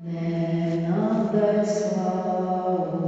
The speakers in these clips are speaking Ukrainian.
Не нам дай славу,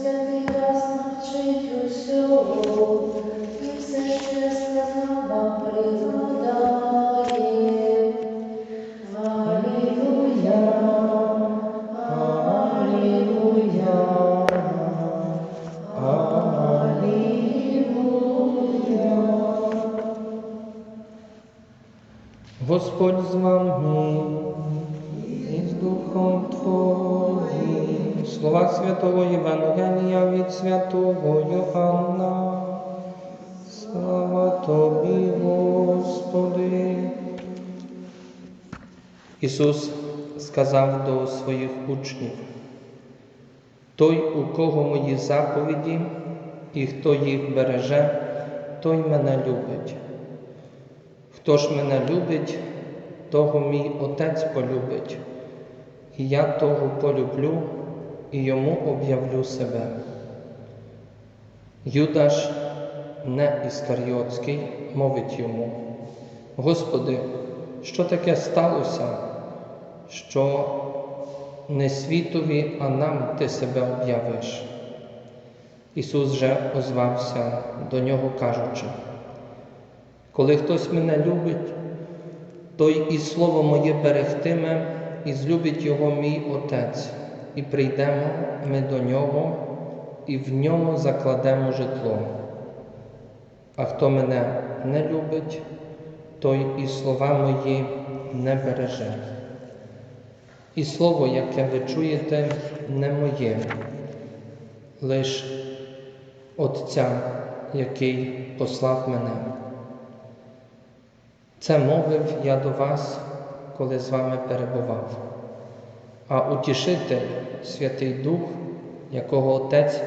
Святий нас навчить усього, і все ще Святого Євангелія від Святого Йоанна. Слава Тобі, Господи. Ісус сказав до своїх учнів, той, у кого мої заповіді, і хто їх береже, той мене любить. Хто ж мене любить, того мій Отець полюбить, і я того полюблю і йому об'явлю себе. Юдаш, не Іскаріотський, мовить йому: Господи, що таке сталося, що не світові, а нам Ти себе об'явиш? Ісус же озвався до нього, кажучи, коли хтось мене любить, той і слово моє берегтиме, і злюбить його мій Отець, і прийдемо ми до нього, і в ньому закладемо житло. А хто мене не любить, той і слова мої не береже. І слово, яке ви чуєте, не моє, лиш Отця, який послав мене. Це мовив я до вас, коли з вами перебував. А утішитель, Святий Дух, якого Отець в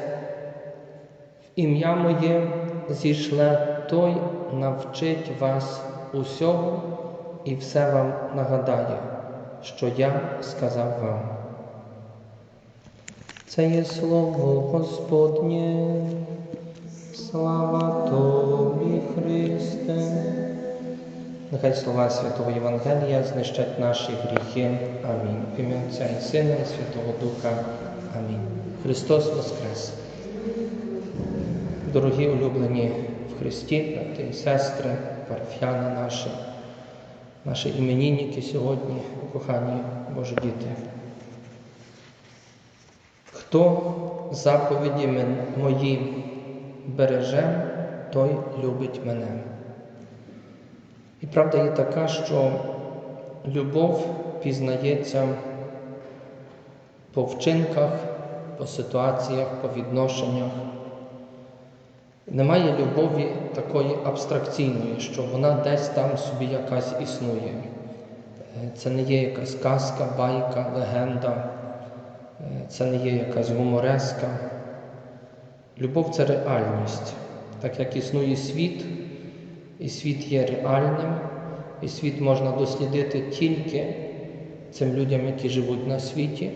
ім'я моє зійшле, той навчить вас усього і все вам нагадає, що я сказав вам. Це є слово Господнє, слава Тобі, Христе. Нехай слова Святого Євангелія знищать наші гріхи. Амінь. В ім'я Отця і Сина, і Святого Духа. Амінь. Христос Воскрес. Дорогі улюблені в Христі, брати і сестри, парафіяни наші, наші іменінники сьогодні, кохані Божі діти. Хто заповіді мої береже, той любить мене. І правда є така, що любов пізнається по вчинках, по ситуаціях, по відношеннях. Немає любові такої абстракційної, що вона десь там собі якась існує. Це не є якась казка, байка, легенда, це не є якась гумореска. Любов це реальність. Так як існує світ, і світ є реальним, і світ можна дослідити тільки цим людям, які живуть на світі,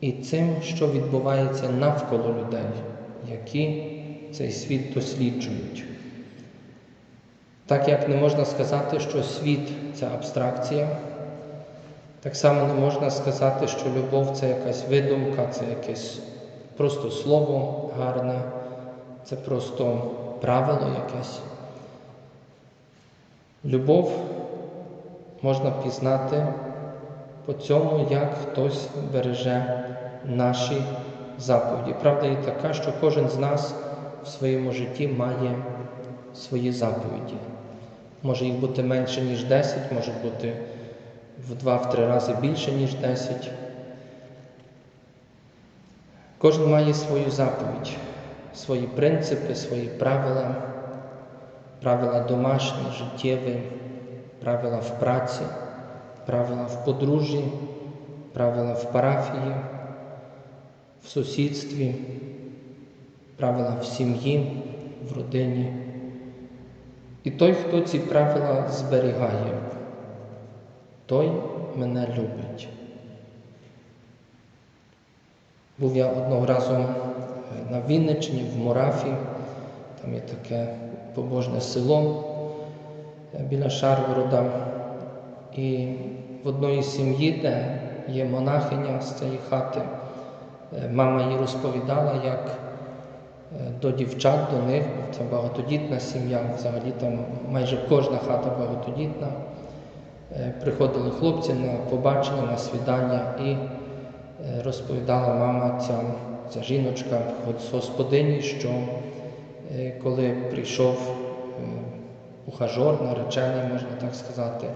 і цим, що відбувається навколо людей, які цей світ досліджують. Так як не можна сказати, що світ це абстракція, так само не можна сказати, що любов це якась видумка, це якесь просто слово гарне, це просто правило якесь. Любов можна пізнати по цьому, як хтось береже наші заповіді. Правда є така, що кожен з нас в своєму житті має свої заповіді. Може їх бути менше, ніж 10, може бути в два-три рази більше, ніж 10. Кожен має свою заповідь, свої принципи, свої правила, правила домашні, життєві, правила в праці, правила в подружжі, правила в парафії, в сусідстві, правила в сім'ї, в родині. І той, хто ці правила зберігає, той мене любить. Був я одного разу на Вінниччині, в Морафі, там є таке побожне село е, біля Шаргорода. І в одної сім'ї, де є монахиня з цієї хати, е, мама їй розповідала, як е, до дівчат, до них, бо це багатодітна сім'я, взагалі там майже кожна хата багатодітна. Приходили хлопці на побачення, на свідання, і розповідала мама, ця, ця жіночка, господині, що коли прийшов е, ухажор, наречений, можна так сказати,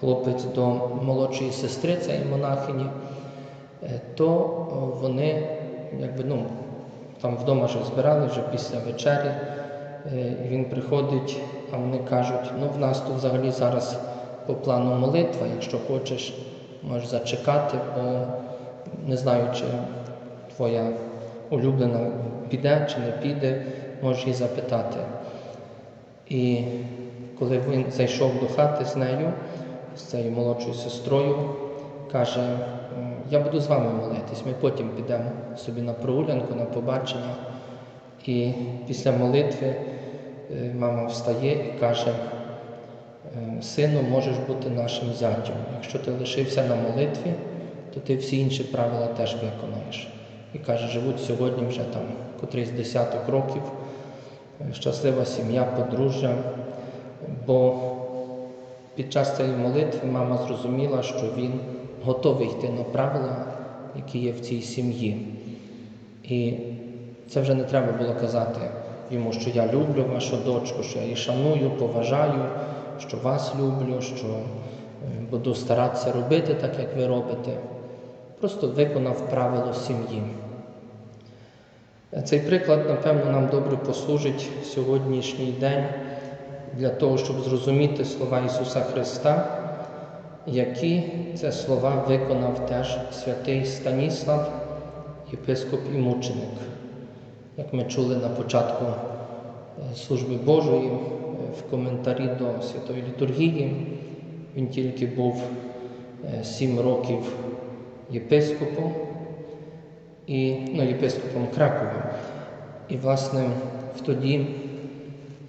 хлопець до молодшої сестри цієї монахині, е, то вони якби, ну, там вдома вже збирали вже після вечері. е, і Він приходить, а вони кажуть, ну в нас тут взагалі зараз по плану молитва, якщо хочеш, можеш зачекати, бо не знаю, чи твоя улюблена піде чи не піде, можеш її запитати. І коли він зайшов до хати з нею, з цією молодшою сестрою, каже, я буду з вами молитись, ми потім підемо собі на прогулянку, на побачення. І після молитви е, мама встає і каже, «Е, сину, можеш бути нашим зятем. Якщо ти лишився на молитві, то ти всі інші правила теж виконаєш. І каже, живуть сьогодні вже там котрийсь десяток років, щаслива сім'я, подружжя, бо під час цієї молитви мама зрозуміла, що він готовий йти на правила, які є в цій сім'ї. І це вже не треба було казати йому, що я люблю вашу дочку, що я її шаную, поважаю, що вас люблю, що е, буду старатися робити так, як ви робите. Просто виконав правило сім'ї. Цей приклад, напевно, нам добре послужить сьогоднішній день для того, щоб зрозуміти слова Ісуса Христа, які це слова виконав теж святий Станіслав, єпископ і мученик. Як ми чули на початку е, служби Божої, е, в коментарі до Святої літургії, він тільки був е, сім років єпископом і ну, єпископом Кракова. І, власне, тоді,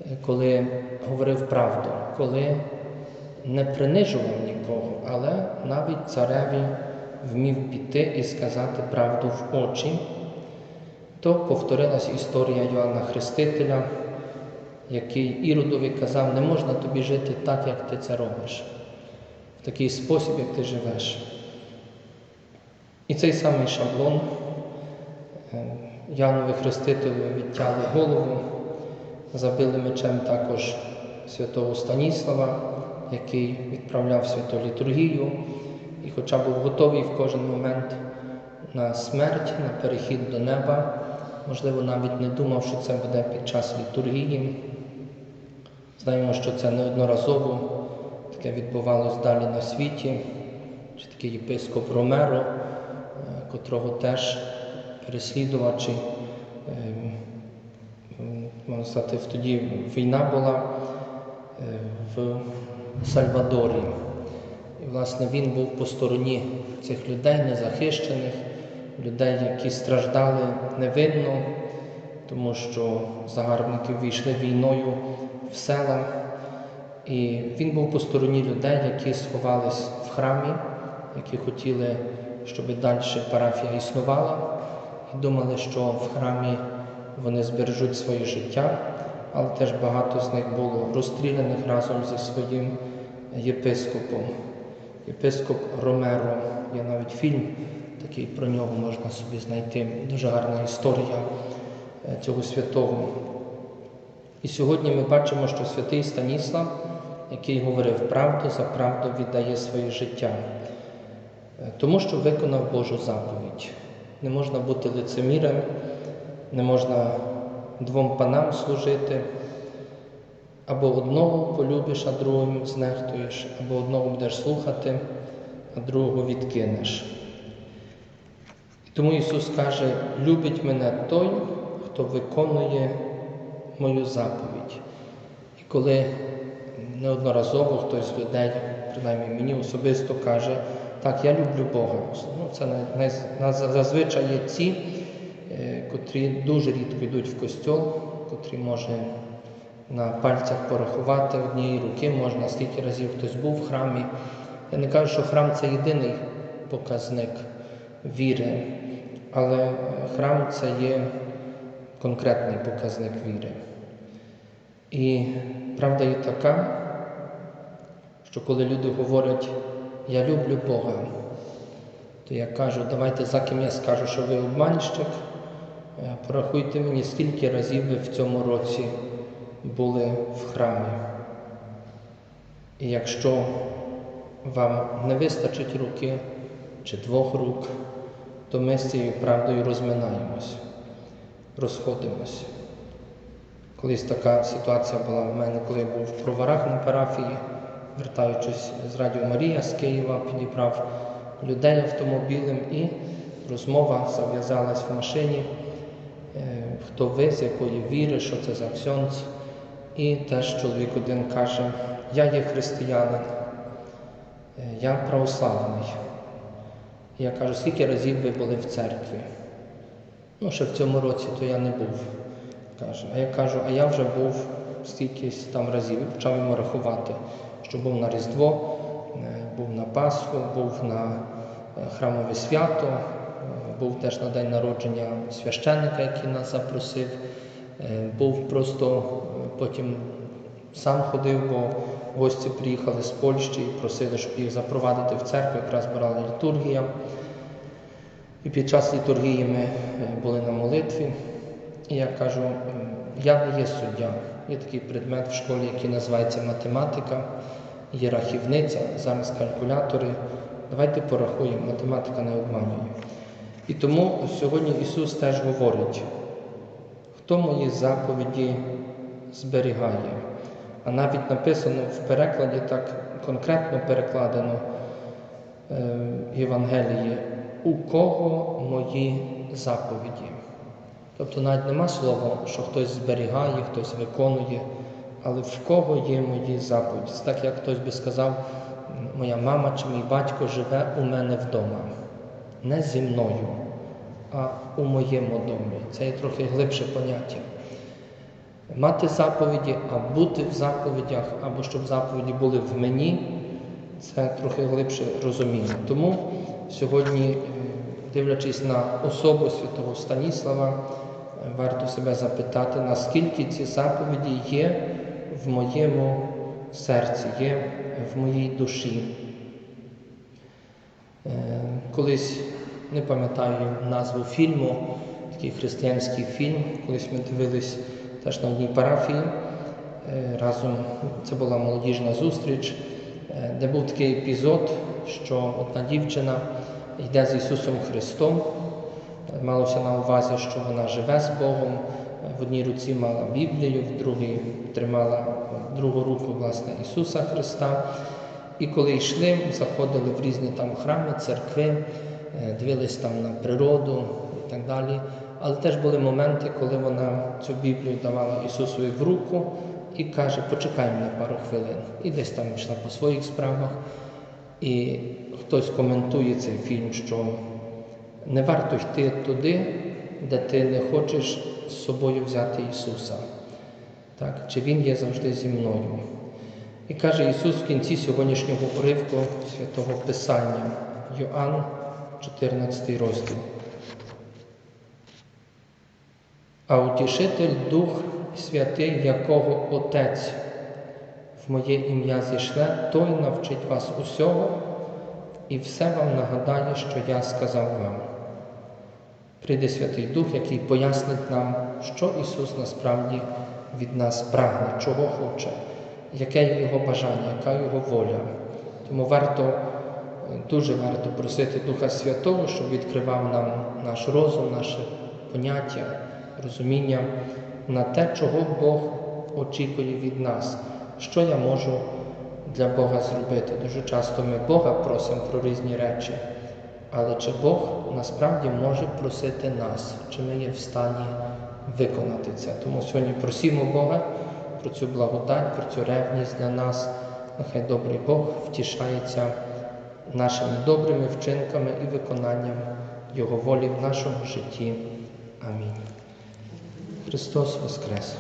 е, коли говорив правду, коли не принижував нікого, але навіть цареві вмів піти і сказати правду в очі, то повторилась історія Йоанна Хрестителя, який Іродові казав, не можна тобі жити так, як ти це робиш, в такий спосіб, як ти живеш. І цей самий шаблон Янові Хрестителю відтяли голову, забили мечем також святого Станіслава, який відправляв святу літургію, і хоча був готовий в кожен момент на смерть, на перехід до неба, можливо, навіть не думав, що це буде під час літургії. Знаємо, що це неодноразово таке відбувалось далі на світі, чи такий єпископ Ромеро, е, котрого теж переслідувачі, е, можна сказати, тоді війна була е, в Сальвадорі. І, власне, він був по стороні цих людей незахищених, людей, які страждали невинно, тому що загарбники війшли війною в села. І він був по стороні людей, які сховались в храмі, які хотіли, щоб далі парафія існувала, і думали, що в храмі вони збережуть своє життя, але теж багато з них було розстріляних разом зі своїм єпископом. Єпископ Ромеро, є навіть фільм такий про нього можна собі знайти. Дуже гарна історія е, цього святого. І сьогодні ми бачимо, що святий Станіслав, який говорив правду, за правду віддає своє життя, Е, тому що виконав Божу заповідь. Не можна бути лицемірем, не можна двом панам служити. Або одного полюбиш, а другим знехтуєш, або одного будеш слухати, а другого відкинеш. І тому Ісус каже, любить мене той, хто виконує мою заповідь. І коли неодноразово хтось з людей, принаймні мені особисто каже, так, я люблю Бога. Ну, це най- най- зазвичай є ті, е, котрі дуже рідко йдуть в костьол, котрі може на пальцях порахувати однієї руки, можна скільки разів хтось був в храмі. Я не кажу, що храм це єдиний показник віри, але храм це є конкретний показник віри. І правда є така, що коли люди говорять, я люблю Бога, то я кажу, давайте за ким я скажу, що ви обманщик, е, порахуйте мені, скільки разів ви в цьому році були в храмі. І якщо вам не вистачить руки чи двох рук, то ми з цією правдою розминаємось, розходимось. Колись така ситуація була в мене, коли я був в проварах на парафії, вертаючись з Радіо Марія з Києва, підібрав людей автомобілем і розмова зав'язалась в машині. Е, Хто ви, з якої віри, що це за ксьонц. І теж чоловік один каже, я є християнин, е, я православний. Я кажу, скільки разів ви були в церкві? Ну, ще в цьому році то я не був. Каже. А я кажу, а я вже був стільки там разів і почав йому рахувати, що був на Різдво, е, був на Пасху, був на е, храмове свято, е, був теж на день народження священника, який нас запросив. Був просто потім сам ходив, бо гості приїхали з Польщі і просили, щоб їх запровадити в церкву, якраз брала літургія. І під час літургії ми були на молитві. І я кажу, я не є суддя. Є такий предмет в школі, який називається математика, є рахівниця, зараз калькулятори. Давайте порахуємо, математика не обманює. І тому сьогодні Ісус теж говорить, хто мої заповіді зберігає. А навіть написано в перекладі, так конкретно перекладено е, в Євангелії, у кого мої заповіді. Тобто навіть нема слова, що хтось зберігає, хтось виконує, але в кого є мої заповіді. Так як хтось би сказав, моя мама чи мій батько живе у мене вдома. Не зі мною, а у моєму домі. Це є трохи глибше поняття. Мати заповіді, а бути в заповідях, або щоб заповіді були в мені, це трохи глибше розуміння. Тому сьогодні, е, дивлячись на особу святого Станіслава, варто себе запитати, наскільки ці заповіді є в моєму серці, є в моїй душі. Е, Колись не пам'ятаю назву фільму, такий християнський фільм, колись ми дивились теж на одній парафії. Е, Разом це була молодіжна зустріч, е, де був такий епізод, що одна дівчина йде з Ісусом Христом. Малося на увазі, що вона живе з Богом. В одній руці мала Біблію, в другій тримала другу руку власне Ісуса Христа. І коли йшли, заходили в різні там храми, церкви, е, дивились там на природу і так далі. Але теж були моменти, коли вона цю Біблію давала Ісусові в руку і каже, почекай мене пару хвилин. І десь там йшла по своїх справах. І хтось коментує цей фільм, що не варто йти туди, де ти не хочеш з собою взяти Ісуса. Так? Чи Він є завжди зі мною? І каже Ісус в кінці сьогоднішнього уривку святого Писання, Йоанн, 14 розділ. А утішитель Дух Святий, якого Отець в моє ім'я зійшле, той навчить вас усього і все вам нагадає, що я сказав вам. Прийде Святий Дух, який пояснить нам, що Ісус насправді від нас прагне, чого хоче, яке Його бажання, яка Його воля. Тому варто, дуже варто просити Духа Святого, щоб відкривав нам наш розум, наше поняття, розуміння на те, чого Бог очікує від нас, що я можу для Бога зробити. Дуже часто ми Бога просимо про різні речі, але чи Бог насправді може просити нас, чи ми є в стані виконати це? Тому сьогодні просімо Бога про цю благодать, про цю ревність для нас. Нехай добрий Бог втішається нашими добрими вчинками і виконанням Його волі в нашому житті. Амінь. Христос Воскрес!